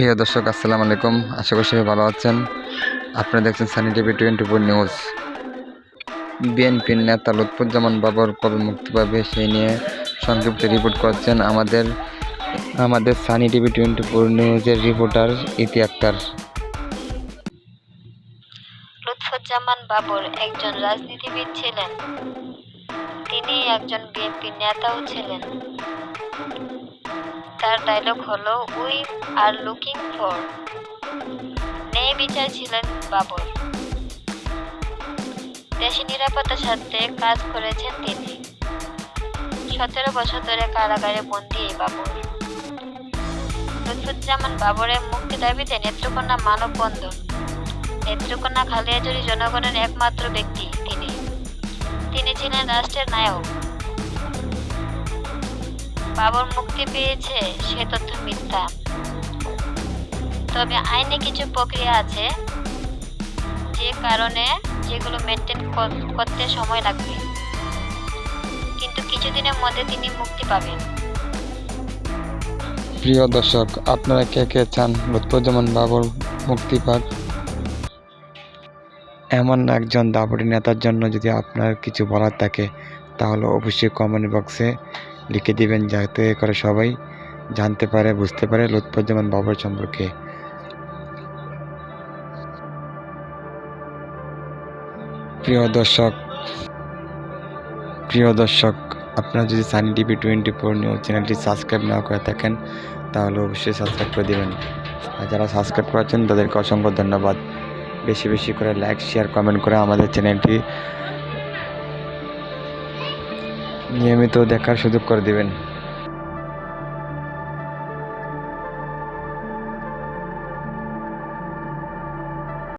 প্রিয় দর্শক, আসসালামু আলাইকুম। আশা করি সবাই ভালো আছেন। আপনারা দেখছেন Sunny TV twenty four news. বিএনপির নেতা লুৎফুজ্জামান বাবর কবে মুক্তি পাবে সেই নিয়ে সংক্ষিপ্ত রিপোর্ট করছেন আমাদের আমাদের সানি টিভি টোয়েন্টি ফোর নিউজের রিপোর্টার ইতি আক্তার। লুৎফুজ্জামান বাবর একজন রাজনীতিবিদ ছিলেন। তিনি একজন বিএনপি নেতাও ছিলেন। তার ডায়লগ হলো উই আর লুকিং ফর ন্যায় বিচার ছিলেন বাবর। দেশের নিরাপত্তার স্বার্থে কাজ করেছেন তিনি। সতেরো বছর ধরে কারাগারে বন্দী এই বাবর। লুৎফুজ্জামান বাবরের মুক্তি দাবিতে নেত্রকোনা মানববন্ধন। নেত্রকোনা খালিয়াজুড়ি জনগণের একমাত্র ব্যক্তি তিনি। তিনি ছিলেন রাষ্ট্রের নায়ক। বাবর মুক্তি পেয়েছে, সে তথ্য মিথ্যা। তবে আইনে কিছু প্রক্রিয়া আছে, যে কারণে যেগুলো মেনটেন করতে সময় লাগবে। কিন্তু কিছুদিনের মধ্যে তিনি মুক্তি পাবেন। প্রিয় দর্শক, আপনারা কে কে চান লুৎফুজ্জামান বাবর মুক্তি পাক? এমন একজন দাবড়ি নেতার জন্য যদি আপনার কিছু বলার থাকে, তাহলে অবশ্যই কমেন্ট বক্সে লিখে দিবেন যাতে করে সবাই জানতে পারে, বুঝতে পারে লুৎফুজ্জামান বাবর সম্পর্কে। প্রিয় দর্শক প্রিয় দর্শক, আপনারা যদি Sunny TV twenty four news চ্যানেলটি সাবস্ক্রাইব না করে থাকেন, তাহলে অবশ্যই সাবস্ক্রাইব করে দেবেন। আর যারা সাবস্ক্রাইব করেছেন, তাদেরকে অসংখ্য ধন্যবাদ। বেশি বেশি করে লাইক শেয়ার কমেন্ট করে আমাদের চ্যানেলটি নিয়মিত দেখার সুযোগ করে দেবেন।